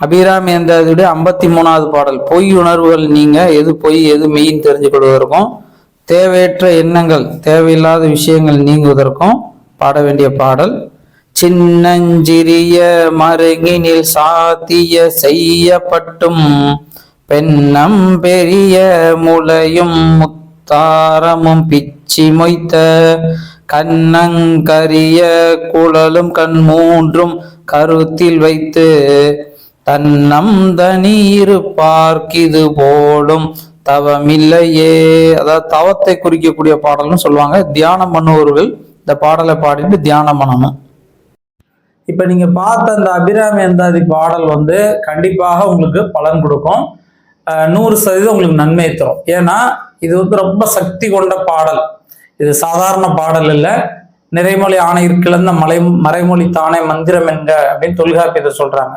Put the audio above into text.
அபிராமி என்ற ஐம்பத்தி மூணாவது பாடல். பொய் உணர்வுகள் நீங்க எது பொய் எது மெயின் தெரிஞ்சு கொள்வதற்கும் தேவையற்ற எண்ணங்கள் தேவையில்லாத விஷயங்கள் நீங்குவதற்கும் பாட வேண்டிய பாடல். சின்னஞ்சிறிய மருங்கினில் சாத்திய செய்யப்பட்டும் பெண்ணம் பெரிய முளையும் முத்தாரமும் பிச்சி மொய்த்த கண்ணங்கரிய குழலும் கண் மூன்றும் கருத்தில் வைத்து தன்னம் தனீரு பார்க்கிது போலும் தவமில்லையே. அதாவது தவத்தை குறிக்கக்கூடிய பாடல்னு சொல்லுவாங்க. தியானம் பண்ணுபவர்கள் இந்த பாடலை பாடிட்டு தியானம் பண்ணணும். இப்ப நீங்க பார்த்த அந்த அபிராமி அந்தாதி பாடல் வந்து கண்டிப்பாக உங்களுக்கு பலன் கொடுக்கும். நூறு சதவீதம் உங்களுக்கு நன்மை தரும். ஏன்னா இது வந்து ரொம்ப சக்தி கொண்ட பாடல். இது சாதாரண பாடல் இல்லை. நிறைமொழி ஆணையிற்கிழந்த மலை மறைமொழி தானே மந்திரம் என்க அப்படின்னு தொல்காப்பியத்தை சொல்றாங்க.